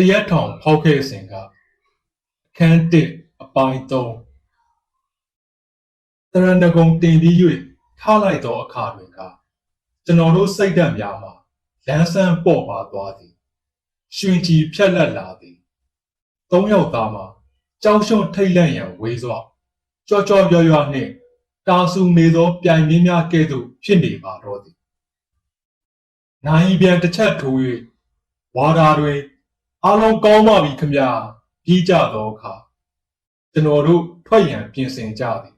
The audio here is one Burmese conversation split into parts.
တရက်ထောင်ဖောက်ခဲ့စဉ်ကအခန်းတစ်အပိုင်း3တရဏဂုံတင်ပြီး၍ထားလိုက်သောအခါတွင်ကကျွန်တော်တို့စိတ်ဓာတ်များမှာလန်းဆန်းပေါ့ပါသွားသည်ရွှင်ကြည်ဖြက်လက်လာသည်သုံးယောက်သားမှာကြောက်ရွံ့ထိတ်လန့်ရန်ဝေးစွာကြွကြွရွရွနှင့်တာဆူနေသောပြိုင်မင်းများကဲ့သို့ဖြစ်နေပါတော့သည်နိုင်ပြန်တစ်ချက်ထိုး၍ဝါဒါတွင် အားလုံးကောင်းပါပြီခမညာပြီးကြသောအခါကျွန်တော်တို့ထွက်ရန်ပြင်ဆင်ကြသည်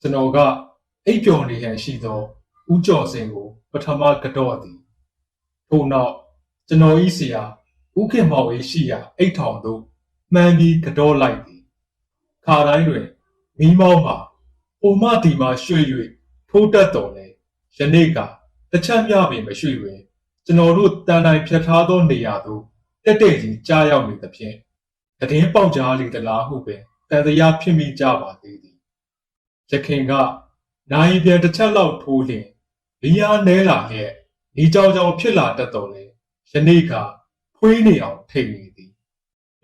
ကျွန်တော်ကအိပ်ပျော်နေရန်ရှိသောဦးကျော်စင်ကိုပထမကတော့သည်ထို့နောက်ကျွန်တော်ဤဆရာဦးခင်မောင်၏ရှိရာအိတ်ထောင်သို့မှန်ပြီးကတော့လိုက်သည်ခါတိုင်းတွင်မိမောင်းမှာဟိုမဒီမှာရွှေ့၍ထိုးတက်တော်လေယနေ့ကတစ်ချက်မျှပင်မရွှေ့တွင်ကျွန်တော်တို့တန်တိုင်ဖြတ်ထားသောနေရာသို့ တက်တဲ့ကြီးကြားရောက်နေသဖြင့်တည်င်းပေါက်ကြားလေတလားဟုပင်တန်တရားဖြစ်မိကြပါသေးသည်ရခင်ကနိုင်ပြန်တစ်ချက်လောက်ထိုးလျင်လီယာနဲလာလျက်ဒီကြောင်ကြောင်ဖြစ်လာတတ်တော်လေယနေ့ကဖွေးနေအောင်ထိတ်နေသည်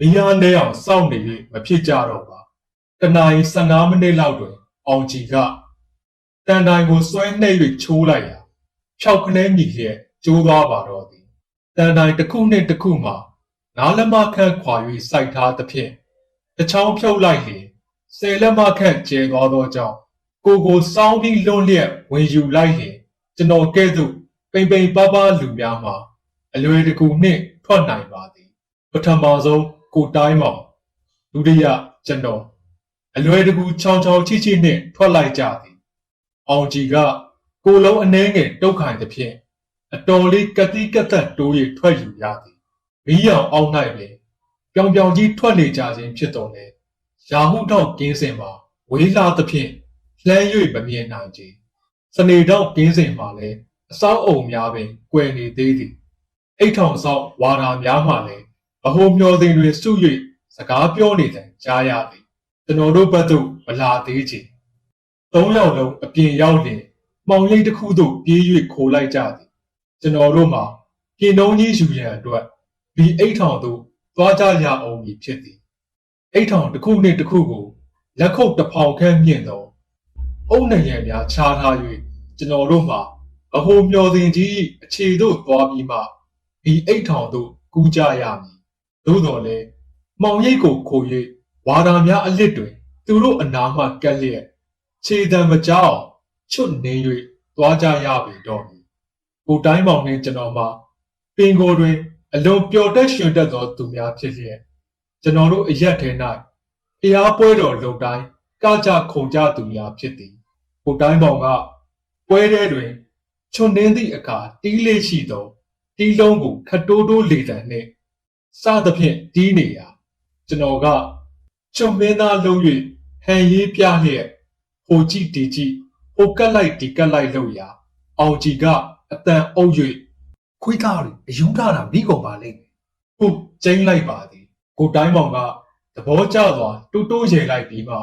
လီယာနဲအောင်စောင့်နေ၍မဖြစ်ကြတော့ပါတနာရီ15မိနစ်လောက်တွင် အောင်ကြီးကတန်တိုင်ကိုဆွဲနှိပ်၍ချိုးလိုက်ရာဖြောက်ခနဲမြည်လျက်ကျိုးသွားပါတော့သည် တန်တိုင်တစ်ခုနှင့်တစ်ခုမှာနားလက်မခန့်ခွာ၍စိုက်ထားသဖြင့်တချောင်းဖြုတ်လိုက်လျင်ဆယ်လက်မခန့်ကျဲသွားသောကြောင့်ကိုကိုစောင်းပြီးလွန်လျက်ဝင်ယူလိုက်လျင်ကျွန်တော်ကဲ့သို့ပိန်ပိန်ပါးပါးလူများမှာအလွယ်တကူနှင့်ထွက်နိုင်ပါသည်ပထမဆုံးကိုတိုင်းမောင်ဒုတိယကျွန်တော်အလွယ်တကူချောင်းချောင်းချိချိနှင့်ထွက်လိုက်ကြသည်အောင်ကြီးကကိုလုံးအနှဲငယ်တုတ်ခိုင်သဖြင့် အတော်လေးကတိကသက်တိုး၍ထွက်ယူရသည်မီးရောင်အောက်၌ပင်ပြောင်ပြောင်ကြီးထွက်နေကြခြင်းဖြစ်တော်လေရာဟုထောက်ကင်းစင်မှာဝေးလာသဖြင့်လှမ်း၍မမြင်နိုင်ကြစနေတော့ကင်းစင်မှာလည်းအစောက်အုံများပင်ကွယ်နေသေးသည်အိတ်ထောင်ဆောက်ဝါဒာများမှလည်းဗဟိုမျောစဉ်တွင်စု၍စကားပြောနေတယ်ကြားရသည်ကျွန်တော်တို့ဘက်သို့မလာသေးချေသုံးယောက်လုံးအပြင်ရောက်လျင်မှောင်ရိပ်တစ်ခုသို့ပြေး၍ခိုးလိုက်ကြသည် ကျွန်တော်တို့မှာပြင်နှုံးကြီးယူရန်အတွက်ဒီအိတ်ထောင်သို့သွားကြရအောင်မည်ဖြစ်သည်အိတ်ထောင်တစ်ခုနှင့်တစ်ခုကိုလက်ခုပ်တစ်ဖောင်ခန့်မြင့်သောအုံနရံများခြားထား၍ကျွန်တော်တို့မှာအဟိုမျောစဉ်ကြီးအခြေသို့သွားပြီးမှဒီအိတ်ထောင်သို့ကူးကြရမည်သို့တော်လည်းမှောင်ရိပ်ကိုခို၍ဝါဒာများအလစ်တွင်သူတို့အနာမှကက်လျက်ခြေတံမကြောက်ချွတ်နေ၍သွားကြရပြီတော့မည် ကိုတိုင်းမောင်နှင့်ကျွန်တော်မှာပင်ကိုယ်တွင် အလွန်ပျော်တက်ရွှင်တက်သောသူများဖြစ်လျက်ကျွန်တော်တို့အရက်ထဲ၌ဖျားပွဲတော်လုံတိုင်းကကြခုန်ကြသူများဖြစ်သည်ကိုတိုင်းပေါင်ကပွဲထဲတွင်ချွန်နှင်းသည့်အခါတီးလေးရှိသောတီးလုံးကိုခတိုးတိုးလေတံနှင့်စသဖြင့်တီးနေရာကျွန်တော်ကချွန်မင်းသားလုံး၍ဟန်ရေးပြလျက်ဟိုကြည့်ဒီကြည့်ဟိုကက်လိုက်ဒီကက်လိုက်လို့ရာအောင်ကြီးက အတန်အုပ်၍ခွေးသားတွေအယုံထားတာမိကုန်ပါလိမ့်မယ်ဟုကျင်းလိုက်ပါသည်ကိုတိုင်းမောင်ကသဘောကျစွာတူးတိုးရေလိုက်ပြီးမှ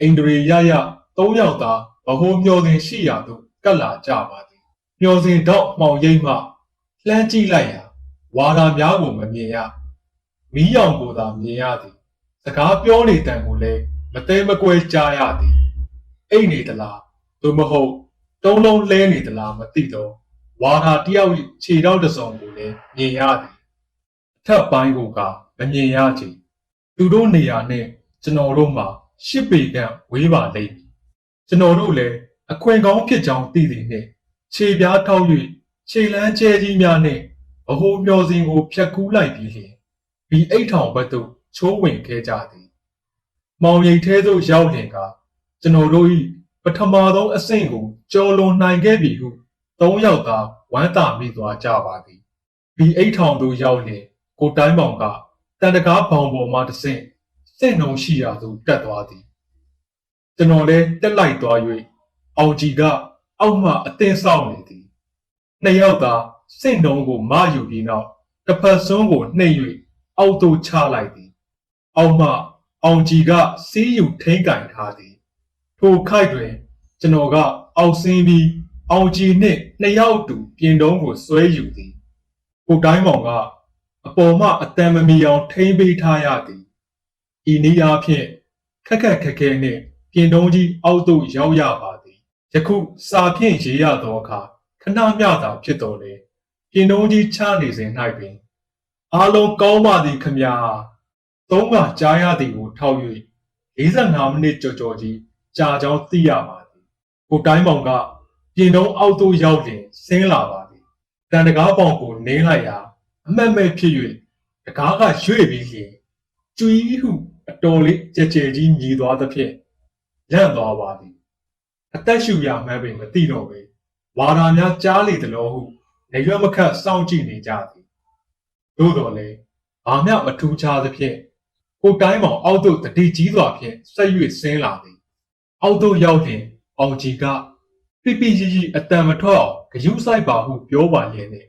အိန္ဒြေရရသုံးယောက်သာဗဟိုမျောစဉ်ရှိရာသို့ကပ်လာကြပါသည်မျောစဉ်တော့မှောင်ရိပ်မှလှမ်းကြည့်လိုက်ရာဝါရာများကိုမမြင်ရမီးရောင်ကိုသာမြင်ရသည်စကားပြောနေတန်ကိုလည်းမသိမကွဲကြားရသည်အိတ်နေသလားသို့မဟုတ်တုံးလုံးလဲနေသလားမသိတော့ ဝါရာတယောက်ခြေတော့တစ်စုံကိုလည်းမြင်ရသည်အထက်ပိုင်းကိုကမမြင်ရချေသူတို့နေရာနဲ့ကျွန်တော်တို့မှာရှစ်ပေကန့်ဝေးပါလိမ့်မည်ကျွန်တော်တို့လည်းအခွင့်ကောင်းဖြစ်ကြောင်းသိသည်နှင့်ခြေပြားထောက်၍ခြေလန်းကျဲကြီးများနှင့်အဟိုမျောစဉ်ကိုဖြတ်ကူးလိုက်ပြီးလျှင်ဒီအိတ်ထောင်ဘက်သို့ချိုးဝင်ခဲ့ကြသည်မောင်ရိပ်ထဲသို့ရောက်လျင်ကကျွန်တော်တို့၏ပထမဆုံးအဆင့်ကိုကျော်လွန်နိုင်ခဲ့ပြီဟု သုံးယောက်သာဝမ်းသာမိသွားကြပါသည်ဒီအိတ်ထောင်သို့ရောက်လျင်ကိုတိုင်းပေါင်ကတန်တကားဘောင်ပေါ်မှတစ်ဆင့်စင့်နှုံရှိရာသို့တက်သွားသည်ကျွန်တော်လည်းတက်လိုက်သွား၍အောင်ကြီးကအောက်မှအသင်းဆောင်နေသည်နှစ်ယောက်သာစင့်နှုံကိုမယူပြီးနောက်တစ်ဖက်စွန်းကိုနှိပ်၍အောက်သို့ချလိုက်သည်အောက်မှအောင်ကြီးကစီးယူထိန်းကင်ထားသည်ထိုခိုက်တွင်ကျွန်တော်ကအောက်ဆင်းပြီး အောင်ကြီးနှင့်နှစ်ယောက်အတူပြင်တုံးကိုဆွဲယူသည်ကိုတိုင်းမောင်ကအပေါ်မှအတန်မမီအောင်ထိမ့်ပေးထားရသည်ဤနည်းအားဖြင့်ခက်ခက်ခက်ခဲနှင့်ပြင်တုံးကြီးအောက်သို့ရောက်ရပါသည်ယခုစာဖြင့်ရေးရသောအခါခဏမျှသာဖြစ်တော်လေပြင်တုံးကြီးချနေစဉ်၌ပင်အားလုံးကောင်းပါသည်ခမညာသုံးကကြားရသည်ကိုထောက်၍45မိနစ်ကြော်ကြော်ကြီးကြာကြောင်းသိရပါသည်ကိုတိုင်းမောင်က ပြင်တုံးအောက်သို့ရောက်လျင်ဆင်းလာပါသည်တန်တကားပေါင်ကိုနင်းလိုက်ရာအမက်မဲ့ဖြစ်၍တကားကရွေ့ပြီးလျင်ကျွီးဟုအတော်လေးကြဲကြဲကြီးမြည်သွားသဖြင့်လန့်သွားပါသည်အသက်ရှူရမှန်းပင်မသိတော့ပဲဝါရာများကြားလေသလိုဟုနေရွက်မခတ်စောင့်ကြည့်နေကြသည်သို့တော်လည်းဘာမျှမထူးခြားသဖြင့်ကိုတိုင်းမောင်အောက်သို့တတိကြီးစွာဖြင့်ဆက်၍ဆင်းလာသည်အောက်သို့ရောက်လျင်အောင်ကြီးက ပြပြရီရီအတန်မထွက်အောင်ဂယုဆိုင်ပါဟုပြောပါလျက်နဲ့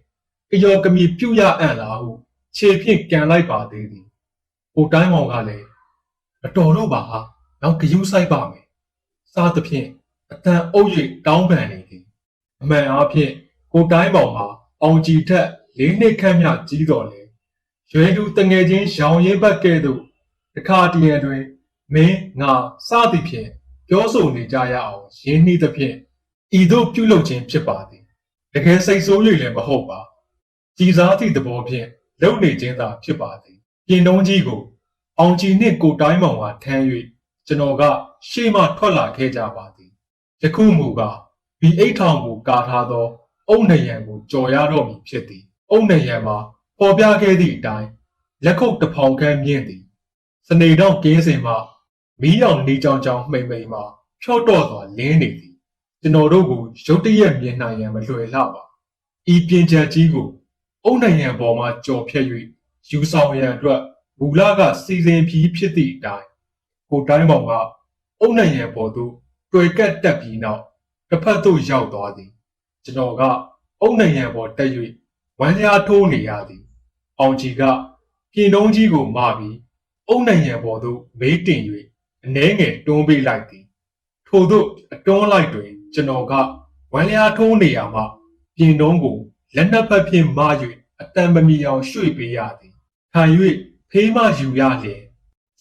ကယောကမီပြုတ်ရအံ့လားဟုခြေဖြင့်ကန်လိုက်ပါသေးသည်ကိုတိုင်းမောင်ကလည်းအတော်တော့ပါဟာနောက်ဂယုဆိုင်ပါမယ်စားသဖြင့်အတန်အုပ်၍တောင်းပန်နေသည်အမှန်အားဖြင့်ကိုတိုင်းမောင်မှာအောင်ကြီးထက်လေးနှစ်ခန့်မြကြီးတော်လေရွယ်သူတငယ်ချင်းရောင်ရဲဘက်ကဲ့သို့တခါတည်းရန်တွင်မင်းငါစသည်ဖြင့်ပြောဆိုနေကြရအောင်ရင်းနှီးသဖြင့် ဤသို့ပြုလုပ်ခြင်းဖြစ်ပါသည်တကယ်စိတ်ဆိုး၍လည်းမဟုတ်ပါကြည်စားသည့်သဘောဖြင့်လုပ်နေခြင်းသာဖြစ်ပါသည်ပြင်တုံးကြီးကို အောင်ကြည်နှင့်ကိုတိုင်းမောင်ကထမ်း၍ကျွန်တော်ကရှေ့မှထွက်လာခဲ့ကြပါသည်ယခုမူကားဒီအိတ်ထောင်ကိုကာထားသော အုံနယံကိုကြော်ရတော့မည်ဖြစ်သည်အုံနယံမှာပေါ်ပြခဲ့သည့်အတိုင်းလက်ခုပ်တစ်ဖောင်ခန့်မြင့်သည်စနေတော့ကင်းစင်မှမီးရောင်နေကြောင်ကြောင်မှိမ့်မှိန်မှဖြော့တော့စွာလင်းနေသည် ကျွန်တော်တို့ကိုရုတ်တရက်မြင်နိုင်ရန်မလွယ်လှပါဤပြင်ချက်ကြီးကို အုံနယံပေါ်မှကြော်ဖြတ်၍ယူဆောင်ရန်အတွက်မူလကစီစဉ်ပြီးဖြစ်သည့်အတိုင်းကိုတိုင်းပေါင်ကအုံနယံပေါ်သို့တွေ့ကက်တက်ပြီးနောက်တစ်ဖက်သို့ရောက်သွားသည်ကျွန်တော်ကအုံနိုင်ရန်ပေါ်တက်၍ဝမ်းလျားထိုးနေရသည် အောင်ကြီးကပြင်တုံးကြီးကိုမပြီးအုံနိုင်ရန်ပေါ်သို့မေးတင်၍အနှဲငယ်တွန်းပေးလိုက်သည်ထို့သို့အတွန်းလိုက်တွင် ကျွန်တော်ကဝမ်းလျားထိုးနေရမှပြင်တုံးကိုလက်နှစ်ဖက်ဖြင့်မ၍အတန်မမီအောင်ရွှေ့ပေးရသည်ခံ၍ဖေးမယူရလျင်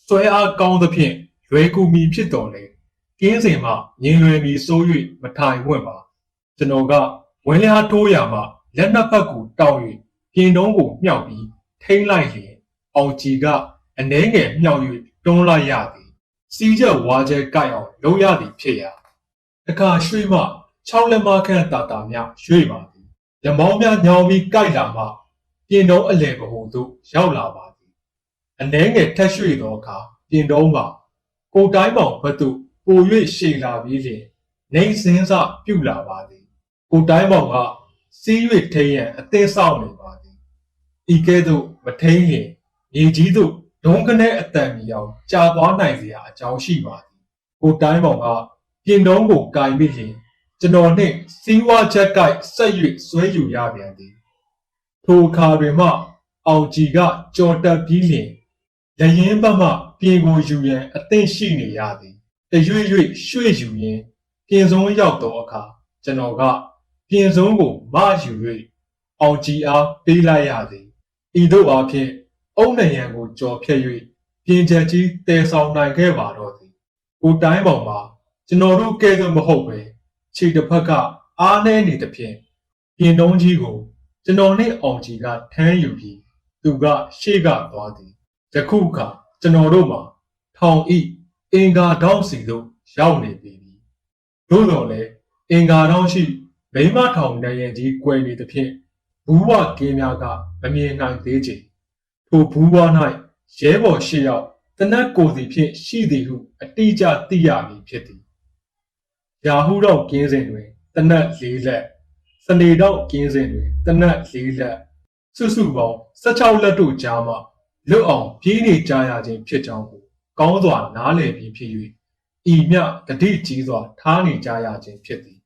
ဆွဲအားကောင်းသဖြင့်လွယ်ကူမီဖြစ်တော်လေကင်းစင်မှငင်လွယ်မီစိုး၍မထိုင်ဝင့်ပါကျွန်တော်ကဝင်းလျားထိုးရမှလက်နှစ်ဖက်ကိုတောက်၍ပြင်တုံးကိုမြောက်ပြီးထိမ့်လိုက်လျင်အောင်ကြီးကအနှဲငယ်မြောက်၍တွန်းလိုက်ရသည်စီးချက်ဝါကျဲကြိုက်အောင်လုပ်ရသည်ဖြစ်ရာ အခါရွှေ့မှ6လက်မခန့်တာတာများရွှေ့ပါသည်ရမောင်းများညောင်ပြီးကြိုက်လာမှပြင်တုံးအလဲပဟိုသို့ရောက်လာပါသည်အနှဲငယ်ထက်ရွှေ့သောအခါပြင်တုံးမှာကိုတိုင်းပေါင်ဘက်သို့ပို၍ရှေ့လာပြီးလျင်နေစင်းစပြုတ်လာပါသည်ကိုတိုင်းပေါင်ကစီး၍ထိန်ရန်အသင်းဆောင်နေပါသည်ဤကဲ့သို့မထိန်ရင်မြေကြီးသို့ဒုံကနေအတန်မီအောင်ကြာသွားနိုင်စရာအကြောင်းရှိပါသည်ကိုတိုင်းပေါင်က ပြင်တုံးကိုကင်ပြီးလျင်ကျွန်တော်နှင့်စီးဝါးချက်ကိုက်ဆက်၍ဆွဲယူရပြန်သည်ထိုအခါတွင်မှအောင်ကြီးကကြော်တက်ပြီးလျင်ရရင်ဘက်မှပြင်ကိုယူရန်အသင့်ရှိနေရသည်တရွေ့ရွေ့ရွှေ့ယူရင်းပြင်စုံရောက်သောအခါကျွန်တော်ကပြင်စုံကိုမယူ၍အောင်ကြည်အားပေးလိုက်ရသည်ဤသို့အားဖြင့်အုံနယံကိုကြော်ဖြတ်၍ပြင်ချက်ကြီးတည်ဆောင်နိုင်ခဲ့ပါတော့သည်ကိုတိုင်းပေါ်မှာ ကျွန်တော်တို့ကဲသို့မဟုတ်ပဲခြေတစ်ဖက်ကအားနှဲနေသဖြင့်ပြင်တုံးကြီးကိုကျွန်တော်နှင့်အောင်ကြည်ကထမ်းယူပြီးသူကရှေ့ကသွားသည်ယခုအခါကျွန်တော်တို့မှာထောင်ဤအင်္ဂါတောင်းစီသို့ရောက်နေပြီသို့တော်လည်းအင်္ဂါတောင်းရှိမိမထောင်နိုင်ရင်ကြီးကွယ်နေသဖြင့်ဘူးဝကင်းများကမမြင်နိုင်သေးချေထိုဘူးဝ၌ရဲဘော်ရှိရောက်တနတ်ကိုယ်စီဖြင့်ရှိသည်ဟုအတိအကျသိရမည်ဖြစ်သည် ရာဟုတော့ကင်းစဉ်တွင်တနတ်၄လက်စနေတော့ကင်းစဉ်တွင်တနတ်၄လက်စုစုပေါင်း16လက်တို့ကြားမှလွတ်အောင်ပြေးနေကြရခြင်းဖြစ်ကြောင်းကိုကောင်းစွာနားလည်ပြီးဖြစ်၍ဤမြတတိကြီးစွာထားနေကြရခြင်းဖြစ်သည်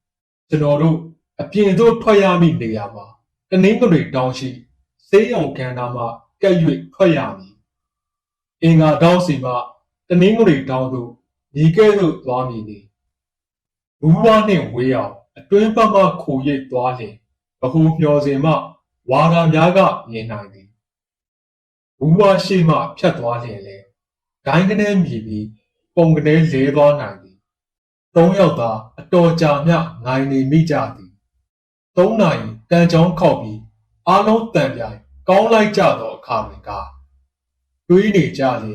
ကျွန်တော်တို့အပြင်သို့ထွက်ရမည့်နေရာမှာတနင်္ဂနွေတောင်းရှိစေးရုံကန္တာမှကပ်၍ထွက်ရမည်အင်္ဂါတောင်းစီမှတနင်္ဂနွေတောင်းသို့ညီကဲ့သို့သွားမည်နေ ဘူးဝါနှင့်ဝေးအောင်အတွင်းဘက်မှခိုရိပ်သွားလျင်ဘဟုမျော်စင်မှဝါရာများကမြင်နိုင်သည်ဘူးဝါရှိမှဖြတ်သွားလျင်လေဂိုင်းကနေမြည်ပြီးပုံကနေလဲသွားနိုင်သည်သုံးယောက်သာအတော်ကြာမြငိုင်းနေမိကြသည်သုံးနာရီတန်ချောင်းခောက်ပြီးအားလုံးတန်ပြိုင်ကောင်းလိုက်ကြသောအခါတွင်ကတွေးနေကြလေ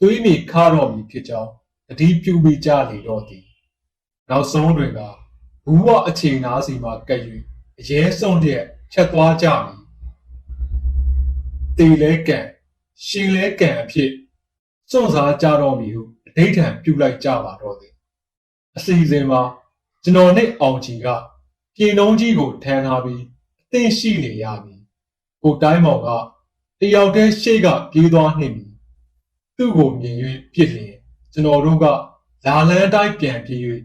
တွေးမိခါတော်မူဖြစ်ကြောင်းတတိပြုမိကြလေတော့သည် နောက်ဆုံးတွင်ကဘူးဝအချိန်နာစီမှကပ်၍အရဲဆုံးတဲ့ချက်သွားကြမည်တေလဲကံရှင်လဲကံအဖြစ်စွန့်စားကြတော့မည်ဟုအဋိဌံပြုလိုက်ကြပါတော့သည်အစီအစဉ်မှာကျွန်တော်နဲ့အောင်ကြီးကပြင်လုံးကြီးကိုထမ်းထားပြီးအသင့်ရှိနေရမည်ကိုတိုင်းမောင်ကတယောက်တည်းရှေ့ကပြေးသွားနှိမ့်မည်သူ့ကိုမြင်၍ပြစ်လျင်ကျွန်တော်တို့ကလာလန်းတိုင်းပြန်ပြေး၍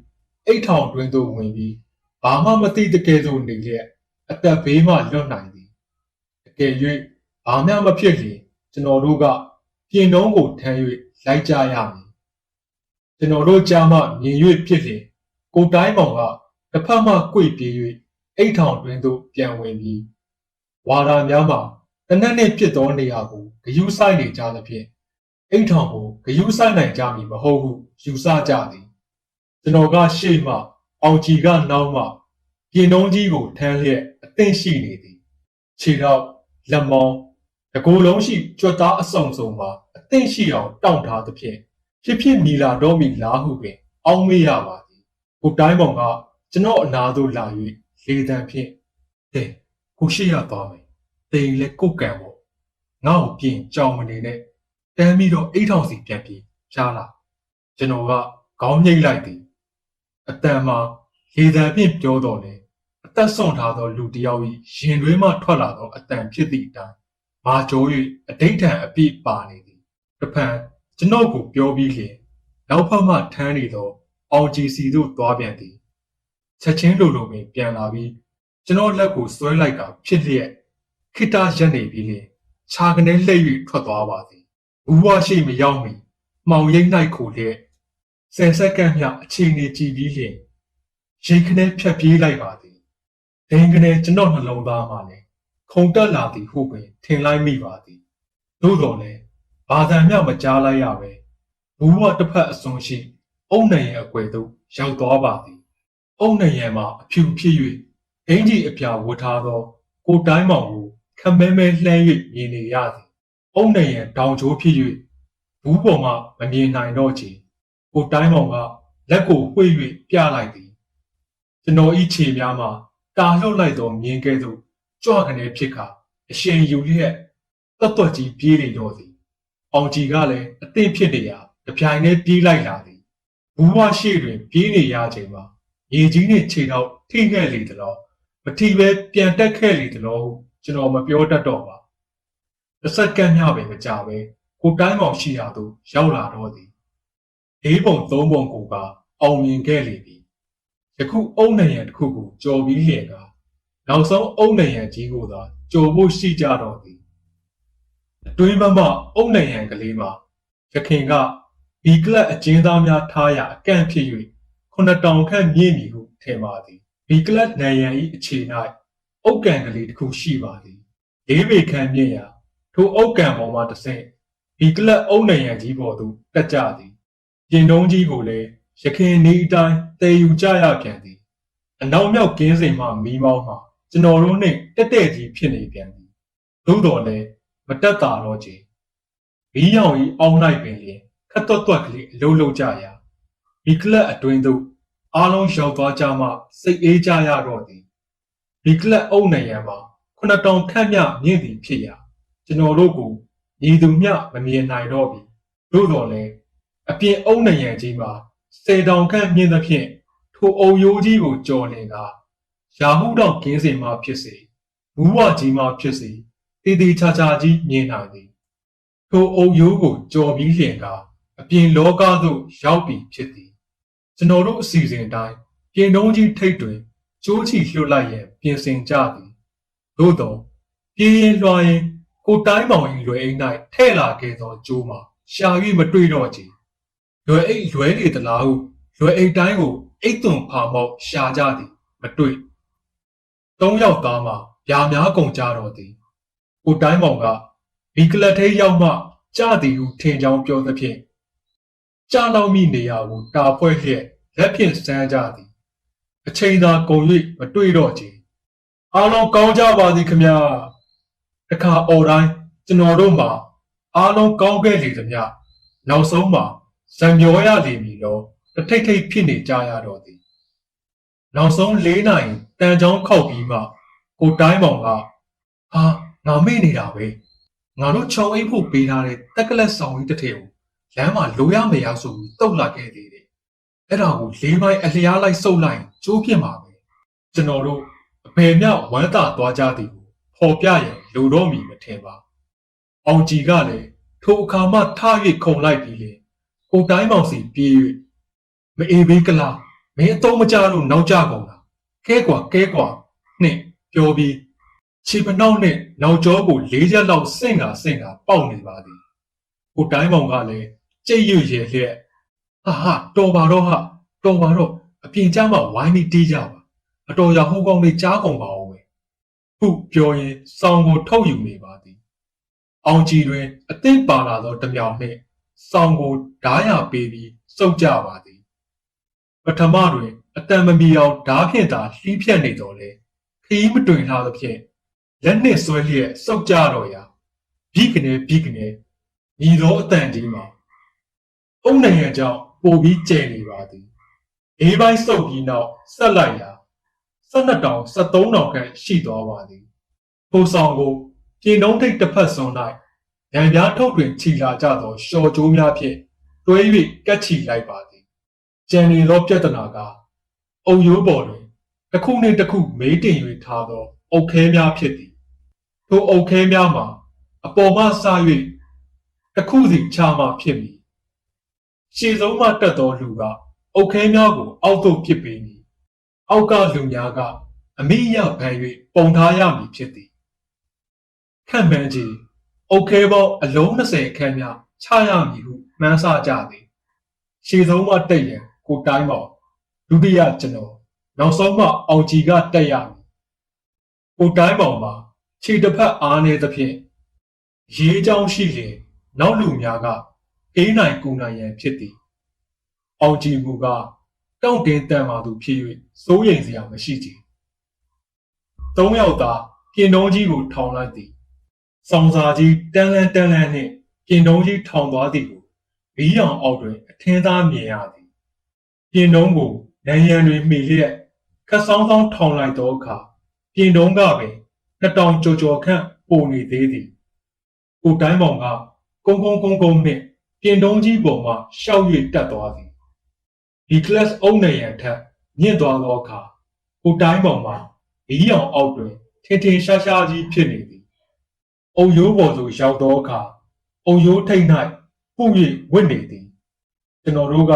အိတ်ထောင်တွင်သို့ဝင်ပြီးဘာမှမသိတကယ်သို့နေလျက်အသက်ဘေးမှလွတ်နိုင်သည်အကယ်၍ဘာမှမဖြစ်လျင်ကျွန်တော်တို့ကပြင်တုံးကိုထမ်း၍လိုက်ကြရမည်ကျွန်တော်တို့ကြားမှမြင်၍ဖြစ်လျင်ကိုတိုင်းမောင်ကတစ်ဖက်မှကြွေပြေး၍အိတ်ထောင်တွင်သို့ပြန်ဝင်ပြီးဝါရာများမှတနက်နေ့ဖြစ်သောနေရာကိုဂယုဆိုင်နေကြသဖြင့်အိတ်ထောင်ကိုဂယုဆိုင်နိုင်ကြမည်မဟုတ်ဟုယူဆကြသည် ကျွန်တော်ကရှေ့မှအောင်ကြီးကနောက်မှပြင်တုံးကြီးကိုထမ်းလျက်အသင့်ရှိနေသည်ခြေတော့လက်မောင်းတကူလုံးရှိကြွက်သားအစုံစုံမှာအသင့်ရှိအောင်တောင့်ထားသဖြင့်ဖြစ်ဖြစ်နီလာတော့မီလားဟုပင် အောင်းမေးရပါသည်ကိုတိုင်းပေါင်ကကျွန်တော်အနာသို့လာ၍လေတံဖြင့်ဟဲ့ကိုရှိရသွားမယ်တိမ်လဲကုတ်ကံပေါ့ငါ့ကိုပြင်ကြောင်မနေနဲ့တမ်းပြီးတော့အိတ်ထောင်စီပြန်ပြီးရှားလာကျွန်တော်ကခေါင်းညိတ်လိုက်သည် အတန်မှာလေတံဖြင့်ပြောတော်လေအသက်ဆုံးထားသောလူတစ်ယောက်၏ရင်တွင်းမှထွက်လာသောအတန်ဖြစ်သည့်အတိုင်းမာကြိုး၍အဋိဌံအပြည့်ပါနေသည်တဖန်ကျွန်တော်ကိုပြောပြီးလျင်နောက်ဖက်မှထမ်းနေသောအောင်ဂျီစီသို့သွားပြန်သည်ချက်ချင်းလိုလိုပင်ပြန်လာပြီးကျွန်တော်လက်ကိုဆွဲလိုက်ကဖြစ်လျက်ခိတရက်နေပြီးလျင်ခြာကနေလှည့်၍ထွက်သွားပါသည်ဘူးဝရှိမရောက်မီမှောင်ရိပ်၌ခိုလျက် ဆယ်စက္ကန့်မျှအချိန်နေကြည့်ပြီးလျင်ရိတ်ခနဲဖြတ်ပြေးလိုက်ပါသည်ဒိန်ကနေကျွန်တော်နှလုံးသားမှလည်းခုန်တက်လာသည်ဟုပင်ထင်လိုက်မိပါသည်သို့တော်လည်းဘာသာမျှမကြားလိုက်ရပဲဘူးဝတစ်ဖက်အစွန်ရှိ အုံနိုင်ရဲ့အကွယ်သို့ရောက်သွားပါသည်အုံနိုင်ရဲ့မှာအဖြူဖြစ်၍အင်ကြီးအပြာဝတ်ထားသော ကိုတိုင်းမောင်ကိုခမဲမဲလှမ်း၍မြင်နေရသည်အုံနိုင်ရဲ့တောင်ချိုးဖြစ်၍ဘူးပေါ်မှမမြင်နိုင်တော့ချေ ကိုတိုင်းမောင်ကလက်ကိုဝှေ့၍ပြလိုက်သည်ကျွန်တော်ဤခြေများမှာတာလှုပ်လိုက်သောမြင်ကဲ့သို့ကြွကနေဖြစ်ခါအရှင်ယူလျက်တွတ်တွတ်ကြီးပြေးနေတော့သည်အောင်ကြီးကလည်းအသင့်ဖြစ်နေရာတပြိုင်တည်းပြေးလိုက်လာသည်ဘူးဝရှိတွင်ပြေးနေရချိန်မှာရေကြီးနှင့်ခြေတော့ထိခဲ့လေသလားမထီပဲပြန်တက်ခဲ့လေသလားဟုကျွန်တော်မပြောတတ်တော့ပါတစ်စက္ကန့်မျှပဲမကြာပဲကိုတိုင်းမောင်ရှိရာသို့ရောက်လာတော့သည် လေးပုံသုံးပုံကိုကအောင်မြင်ခဲ့လေပြီယခုအုံနိုင်ရန်တစ်ခုကိုကြော်ပြီးလျင်ကနောက်ဆုံးအုံနိုင်ရန်ကြီးကိုသာကြော်ဖို့ရှိကြတော့သည်အတွင်းဘက်မှအုံနိုင်ရန်ကလေးမှာရခင်ကဘီကလပ်အကျဉ်းသားများထားရာအကန့်ဖြစ်၍ခုနှစ်တောင်ခန့်မြင့်မည်ဟုထင်ပါသည်ဘီကလပ်နိုင်ရန်၏အခြေ၌အုတ်ကန်ကလေးတစ်ခုရှိပါသည်လေးပေခန့်မြင့်ရာထိုအုတ်ကန်ပေါ်မှတစ်ဆင့်ဘီကလပ်အုံနိုင်ရန်ကြီးပေါ်သို့တက်ကြသည် ပြင်တုံးကြီးကိုလည်းရခင်နေအတိုင်းတည်ယူကြရပြန်သည်အနောက်မြောက်ကင်းစင်မှမီးမောင်းမှကျွန်တော်တို့နှင့်တက်တဲ့ကြီးဖြစ်နေပြန်သည်သို့တော်လည်းမတက်တာတော့ချေမီးရောင်ဤအောင်းလိုက်ပင်လျင်ခတ်တွတ်တွတ်ကလေးအလုံးလုံးကြရာဒီကလပ်အတွင်းသို့အားလုံးရောက်သွားကြမှစိတ်အေးကြရတော့သည်ဒီကလပ်အုပ်နေရန်မှာခုနှစ်တောင်ခန့်မြမြင့်သည်ဖြစ်ရာကျွန်တော်တို့ကိုညီသူမျှမမြင်နိုင်တော့ပြီသို့တော်လည်း အပြင်အုပ်နေရန်ကြီးမှာစေတောင်ခန့်မြင့်သဖြင့်ထိုအုံရိုးကြီးကိုကြော်နေကရာဟုတော့ကင်းစင်မှဖြစ်စေမူးဝကြီးမှဖြစ်စေတည်တည်ချာချာကြီးမြင်နိုင်သည်ထိုအုံရိုးကိုကြော်ပြီးလျင်ကအပြင်လောကသို့ရောက်ပြီဖြစ်သည်ကျွန်တော်တို့အစီအစဉ်တိုင်းပြင်တုံးကြီးထိတ်တွင်ကျိုးချီလှုပ်လိုက်ရန်ပြင်ဆင်ကြသည်သို့တော့ပြင်းရင်လွှာရင်ကိုတိုင်းမောင်ရင်လွယ်အိမ်၌ထဲ့လာခဲ့သောကျိုးမှာရှာ၍မတွေ့တော့ချေ လွယ်အိတ်လွယ်လေသလားဟုလွယ်အိတ်တိုင်းကိုအိတ်သွန်ဖာမောက်ရှာကြသည်မတွေ့သုံးယောက်သားမှဗျာများကုန်ကြတော့သည်ကိုတိုင်းမောင်ကဒီကလတ်သေးရောက်မှကြသည်ဟုထင်ကြောင်းပြောသဖြင့်ကြာလောက်မိနေရာကိုတာဖွဲ့လျက်လက်ဖြင့်စမ်းကြသည်အချိန်သာကုန်၍မတွေ့တော့ချေအားလုံးကောင်းကြပါသည်ခမညာတခါအော်တိုင်းကျွန်တော်တို့မှာအားလုံးကောင်းခဲ့လေသမျှနောက်ဆုံးမှာ ဇံမျောရလေမည်တော့တထိတ်ထိတ်ဖြစ်နေကြရတော့သည်နောက်ဆုံး၄နိုင်တန်ချောင်းခောက်ပြီးမှကိုတိုင်းမောင်ကဟာငါမေ့နေတာပဲငါတို့ခြုံအိပ်ဖို့ပေးထားတဲ့တက်ကလက်ဆောင်ကြီးတစ်ထည်ကိုလမ်းမှာလိုရမရဆိုပြီးတုတ်လာခဲ့သေးတယ်အဲ့ဒါကိုလေးပိုင်းအလျားလိုက်စုပ်လိုက်ကျိုးပြစ်မှာပဲကျွန်တော်တို့အဖေမြောက်ဝမ်းသာသွားကြသည်ကိုပေါ်ပြရင်လူတော့မီမထင်ပါအောင်ကြည်ကလည်းထိုအခါမှထ၍ခုံလိုက်ပြီးလေ ကိုတိုင်းမောင်စီပြေး၍မအေးဘေးကလာမင်းအတော့မကြလို့နောက်ကြကုန်တာကဲကွာကဲကွာနှင့်ပြောပြီးခြေပနှောက်နဲ့နောက်ကျောကိုလေးချက်လောက်ဆင့်ကဆင့်ကပေါက်နေပါသည်ကိုတိုင်းမောင်ကလည်းကြိတ်ရွရဲလျက်ဟာဟာတော်ပါတော့ဟာတော်ပါတော့အပြင်ကျမှဝိုင်းပြီးတီးကြပါအတော်ရဟိုးကောင်းလေးကြားကုန်ပါအောင်ပဲခုပြောရင်စောင်းကိုထုတ်ယူနေပါသည်အောင်ကြည်တွင်အသင့်ပါလာသောတမြောင်နှင့် စောင်းကိုဓားရပေးပြီးစုပ်ကြပါသည်ပထမတွင်အတန်မမီအောင်ဓားဖြင့်သာလှီးဖြတ်နေတော်လဲခီးမတွင်လာသဖြင့်လက်နှင့်ဆွဲလျက်စုပ်ကြတော့ရာပြီးကနေပြီးကနေညီသောအတန်ကြီးမှာအုံနိုင်ငံကြောင့်ပိုပြီးကျဲနေပါသည်အေးပိုင်းစုပ်ပြီးနောက်ဆက်လိုက်ရာ12တောင်73တောင်ခန့်ရှိသွားပါသည်ထိုဆောင်ကိုပြင်တုံးထိတ်တစ်ဖက်စွန်၌ ရံပြားထုတ်တွင်ခြီလာကြသောရှော်ကြိုးများဖြင့်တွဲ၍ကတ်ချီလိုက်ပါသည်ကျန်နေသောပြဿနာကအုံရိုးပေါ်တွင်တစ်ခုနှင့်တစ်ခုမေးတင်၍ထားသောအုတ်ခဲများဖြစ်သည်ထိုအုတ်ခဲများမှာအပေါ်မှစ၍တစ်ခုစီခြားမှဖြစ်မည်ရှေ့ဆုံးမှတက်သောလူကအုတ်ခဲများကိုအောက်သို့ပစ်ပေးမည်အောက်ကလူများကအမိရဖန်၍ပုံထားရမည်ဖြစ်သည်ခန့်မှန်းကြည့် အုတ်ခဲပေါင်းအလုံး20ခန်းများချရမည်ဟုမှန်းဆကြသည်ရှေ့ဆုံးမှတက်ရန်ကိုတိုင်းမောင်ဒုတိယကျွန်တော်နောက်ဆုံးမှအောင်ကြီးကတက်ရမည်ကိုတိုင်းမောင်မှာခြေတစ်ဖက်အားနေသဖြင့်ရေးချောင်းရှိရင်နောက်လူများကအေးနိုင်ကူနိုင်ရန်ဖြစ်သည်အောင်ကြည်မူကတောင့်တင်းတန်မာသူဖြစ်၍စိုးရိမ်စရာမရှိချေသုံးယောက်သာပြင်တုံးကြီးကိုထောင်လိုက်သည် ဆောင်စာကြီးတန်းလန်းတန်းလန်းနှင့်ပြင်တုံးကြီးထောင်သွားသည်ကိုဘီးရောင်အောက်တွင်အထင်းသားမြင်ရသည်ပြင်တုံးကိုနံရံတွင်မှီလျက်ခက်ဆောင်ဆောင်ထောင်လိုက်သောအခါပြင်တုံးကပင်နှစ်တောင်ကြော်ကြော်ခန့်ပိုနေသေးသည်ကိုတိုင်းပေါင်ကကုန်းကုန်းကုန်းကုန်းနှင့်ပြင်တုံးကြီးပေါ်မှရှောက်၍တက်သွားသည်ဒီ class အုံနေရန်ထက်မြင့်သွားသောအခါကိုတိုင်းပေါင်မှာဘီးရောင်အောက်တွင်ထင်ထင်ရှားရှားကြီးဖြစ်နေသည် အုံရိုးပေါ်သို့ရောက်သောအခါအုံရိုးထိတ်၌ပု၍ဝင့်နေသည်ကျွန်တော်တို့က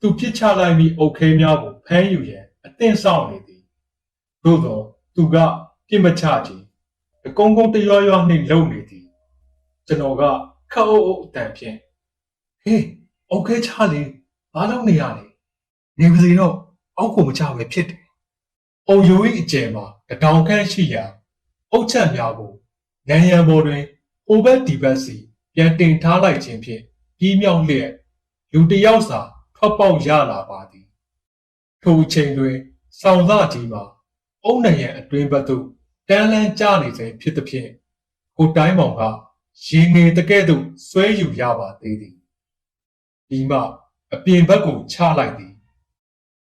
သူပြစ်ချလိုက်ပြီးအုတ်ခဲများကိုဖမ်းယူရန်အသင့်ဆောင်နေသည်သို့သောသူကပြစ်မချချင်အကုန်းကုန်းတရွရွနှင့်လုံနေသည်ကျွန်တော်ကခက်အုပ်အုပ်အတန်ဖြင့်ဟေးအုတ်ခဲချလေဘာလုပ်နေရလဲနေပါစေတော့အောက်ကိုမချပဲဖြစ်တယ်အုံရိုး၏အကျယ်မှာတတောင်ခန့်ရှိရာအုတ်ချက်များကို နံရံပေါ်တွင်ဟိုဘက်ဒီဘက်စီပြန်တင်ထားလိုက်ခြင်းဖြင့်ပြီးမြောက်လျက်လူတစ်ယောက်စာထွက်ပေါက်ရလာပါသည်ထိုအချိန်တွင်ဆောင်စကြီးမှာအုံနံရံအတွင်းဘက်သို့တန်းလန်းကျနေစေဖြစ်သည်ဖြင့်ကိုတိုင်းမောင်ကရေငယ်တကဲ့သို့ဆွဲယူရပါသေးသည်ဒီမှအပြင်ဘက်ကိုချလိုက်သည်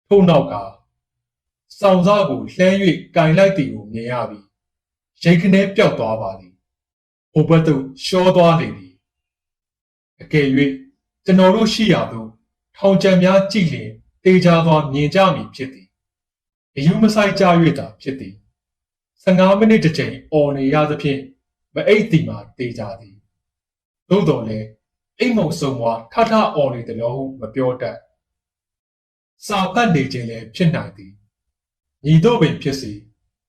ထို့နောက်ကဆောင်စားကိုလှမ်း၍ကင်လိုက်သည်ကိုမြင်ရပြီးရိတ်ခနဲပျောက်သွားပါသည် ဟိုဘက်သို့ရှောသွားလေသည်အကယ်၍ကျွန်တော်တို့ရှိရာသို့ထောင်ချံများကြည့်လျင်တေချာစွာမြင်ကြမည်ဖြစ်သည်အယူမဆိုင်ကြ၍သာဖြစ်သည်15မိနစ်တစ်ချိန်អော်နေရသဖြင့်မအိတ်တီမှာတေချာသည်သို့တော်လည်းအိမ်မုံဆုံမွားထထអော်နေတယ်လို့ဟုမပြောတတ်စာဖတ်နေခြင်းလည်းဖြစ်နိုင်သည်ညီတို့ပင်ဖြစ်စီ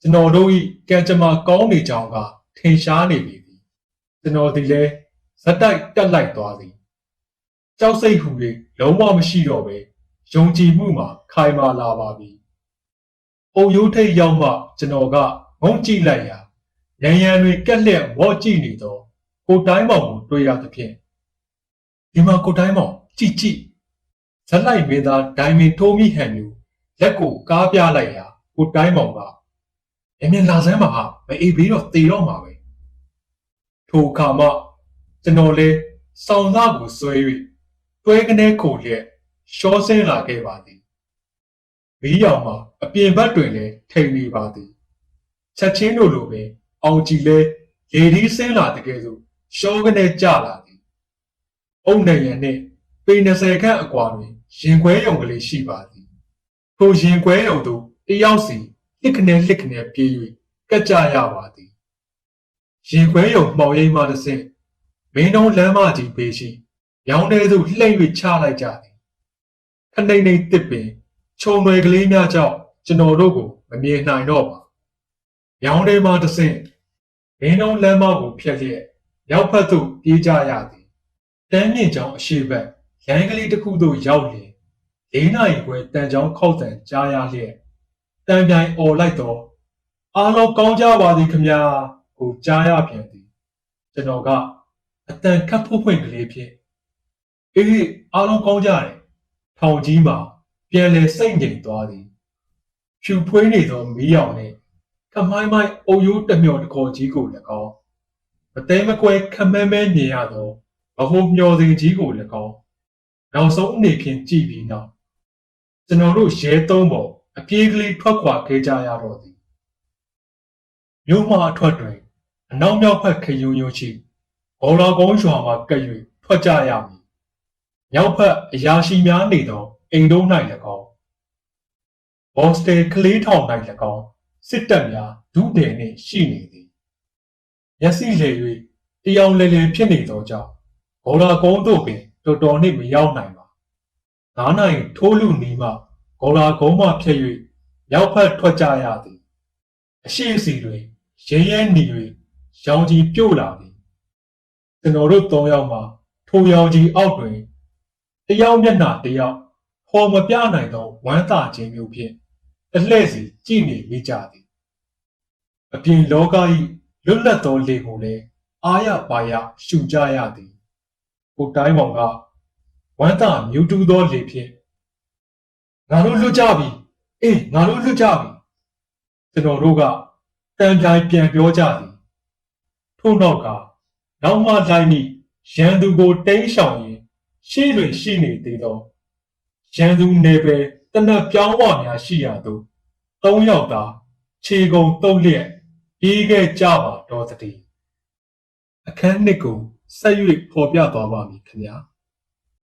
ကျွန်တော်တို့၏ကံကြမ္မာကောင်းနေကြောင်းကထင်ရှားနေပြီသည် ကျွန်တော်ဒီလဲဇက်တိုက်တက်လိုက်သွားသည်ကြောက်စိတ်ဟူ၍လုံးဝမရှိတော့ပဲယုံကြည်မှုမှာခိုင်မာလာပါပြီ။အုံရိုးထိတ်ရောက်မှကျွန်တော်ကငုံကြည့်လိုက်ရာရန်ရန်တွေကက်လက်ဝေါ့ကြည့်နေသောကိုတိုင်းမောင်ကိုတွေ့ရသဖြင့်ဒီမှာကိုတိုင်းမောင်ကြည်ကြည်ဇက်လိုက်မင်းသားဒိုင်မင်ထိုးမိဟန်မျိုးလက်ကိုကားပြလိုက်ရာကိုတိုင်းမောင်ကအမြင်လာစမ်းပါဟာမအေးပြီးတော့တေတော့မှာပဲ ထိုအခါမှကျွန်တော်လဲစောင်းသားကိုဆွဲ၍တွဲကနေခုန်လျက်ရှောဆင်းလာခဲ့ပါသည်မီးရောင်မှာအပြင်ဘက်တွင်လည်းထိန်နေပါသည်ချက်ချင်းတို့လိုပဲအောင်ကြည်လဲလေဒီဆင်းလာတကယ်ဆိုရှောကနေကြလာသည်အုံနေရနှင့်ပေ20ခန့်အကွာတွင်ရင်ခွဲရုံကလေးရှိပါသည်ထိုရင်ခွဲရုံသို့တယောက်စီလှစ်ခနဲလှစ်ခနဲပြေး၍ကတ်ကြရပါသည် ရင်ခွဲရုံမှောင်ရိပ်မှတစ်ဆင့်မင်းတုံးလမ်းမကြီးပေးရှိရောင်းထဲသို့လှိမ့်၍ချလိုက်ကြသည်ခဏိမ့်နေတစ်ပင်ခြုံွယ်ကလေးများကြောင့်ကျွန်တော်တို့ကိုမမြင်နိုင်တော့ပါရောင်းထဲမှတစ်ဆင့်မင်းတုံးလမ်းမကိုဖြတ်လျက်ရောက်ဖက်သို့ပြေးကြရသည်တန်းမြင့်ကြောင်အရှိဘက်ရန်ကလေးတစ်ခုသို့ရောက်လျင်လေးနာရီခွဲတန်ချောင်းခောက်တန်ကြားရလျက်တန်ပြိုင်អော်လိုက်တော့အားလုံးကောင်းကြပါသည်ခမညာ ကိုကြားရပြန်သည်ကျွန်တော်ကအတန်ခတ်ဖို့ဖွင့်ကလေးဖြင့်အေးအားလုံးကောင်းကြတယ်ထောင်ကြီးမှာပြန်လဲစိတ်ငြိမ်သွားသည်ဖြူဖွေးနေသောမီးရောင်နှင့်ခမိုင်းမိုင်းအုပ်ရိုးတစ်မြော်တစ်ခေါ်ကြီးကို၎င်းမသိမ်းမကွဲခမန်းမဲမြင်ရသောဘဟုမျော်စင်ကြီးကို၎င်းနောက်ဆုံးအနေဖြင့်ကြည့်ပြီးနောက်ကျွန်တော်တို့ရဲသုံးပေါ်အပြေးကလေးထွက်ခွာခဲ့ကြရတော့သည်မြို့မှအထွက်တွင် အနောက်မြောက်ဘက်ခရုံရုံရှိဘောလာကုန်းရွာမှကပ်၍ထွက်ကြရမည်မြောက်ဘက်အရာရှိများနေသောအိမ်တို့၌၎င်းဘော့စတေကလေးထောင်၌၎င်းစစ်တပ်များဒုတယ်နှင့်ရှိနေသည်မျက်စိလေ၍တယောင်လေလေဖြစ်နေသောကြောင့်ဘောလာကုန်းတို့ပင်တော်တော်နှင့်မရောက်နိုင်ပါငားနိုင်ထိုးလူနီးမှဂေါလာကုန်းမှဖြတ်၍ရောက်ဖက်ထွက်ကြရသည်အရှိအစီတွင်ရဲရဲနေ၍ ရောင်ကြီးပြုတ်လာသည်ကျွန်တော်တို့၃ယောက်မှထိုရောင်ကြီးအောက်တွင်တယောက်မျက်နှာတယောက်ဟော်မပြနိုင်သောဝမ်းသာခြင်းမျိုးဖြင့်အလှဲ့စီကြည်နေမိကြသည်အပြင်လောက၏လွတ်လပ်သောလေကိုလည်းအာရပါရရှုကြရသည်ကိုတိုင်းမောင်ကဝမ်းသာမြူတူသောလေဖြင့်ငါတို့လွတ်ကြပြီအေးငါတို့လွတ်ကြပြီကျွန်တော်တို့ကတန်ပြိုင်ပြန်ပြောကြသည် ထို့နောက်ကနောက်မှလိုက်မိရန်သူကိုတိမ်းရှောင်ရင်ရှေ့တွင်ရှိနေသေးသောရန်သူနေပဲတနက်ပြောင်းဝများရှိရသောသုံးယောက်သာခြေကုံတုံးလျက်ပြေးခဲ့ကြပါတော့တည်းအခန်းနှစ်ကိုဆက်၍ဖော်ပြသွားပါမည်ခင်ဗျာ